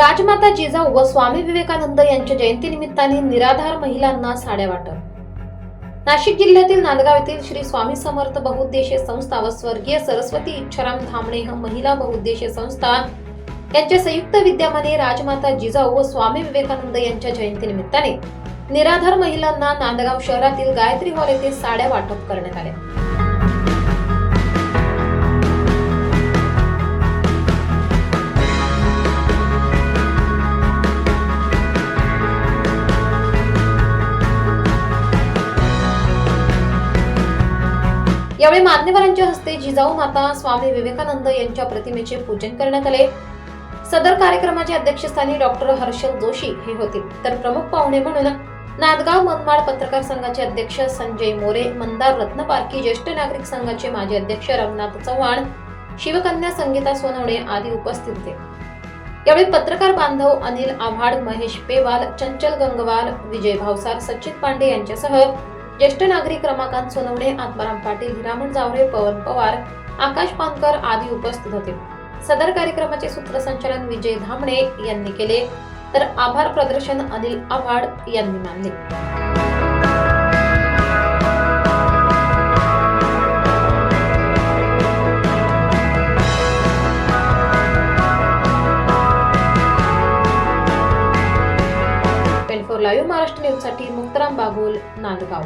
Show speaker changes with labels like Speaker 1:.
Speaker 1: राजमाता जिजाऊ व स्वामी विवेकानंद यांच्या जयंतीनिमित्ताने निराधार महिलांना साड्या वाटप. नाशिक जिल्ह्यातील नांदगाव येथील श्री स्वामी समर्थ बहुउद्देशीय संस्था व स्वर्गीय सरस्वती इच्छाराम धामणे महिला बहुउद्देशीय संस्था. यांच्या संयुक्त विद्यमाने राजमाता जिजाऊ व स्वामी विवेकानंद यांच्या जयंतीनिमित्ताने निराधार महिलांना नांदगाव शहरातील गायत्री हॉल येथे साड्या वाटप करण्यात आल्या. यावेळी मान्यवरांच्या हस्ते जिजाऊ माता स्वामी विवेकानंद यांच्या प्रतिमेचे पूजन करण्यात आले. सदर कार्यक्रमाच्या अध्यक्षस्थानी डॉक्टर हर्षल जोशी हे होते. तर प्रमुख पाहुणे म्हणून नांदगाव मनमाड पत्रकार संघाचे अध्यक्ष संजय मोरे मंदार रत्नपारखी ज्येष्ठ नागरिक संघाचे माजी अध्यक्ष रंगनाथ चव्हाण शिवकन्या संगीता सोनवणे आदी उपस्थित होते. यावेळी पत्रकार बांधव अनिल आव्हाड महेश पेवाल चंचल गंगवाल विजय भावसार सचिन पांडे यांच्यासह ज्येष्ठ नागरिक रमाकांत सोनवणे आत्माराम पाटील हिरामण जावरे पवन पवार आकाश पानकर आदी उपस्थित होते. सदर कार्यक्रमाचे सूत्रसंचालन विजय धामणे यांनी केले. तर आभार प्रदर्शन अनिल आव्हाड यांनी मानले. लाईव्ह महाराष्ट्र न्यूजसाठी मुक्तराम बागुल नांदगाव.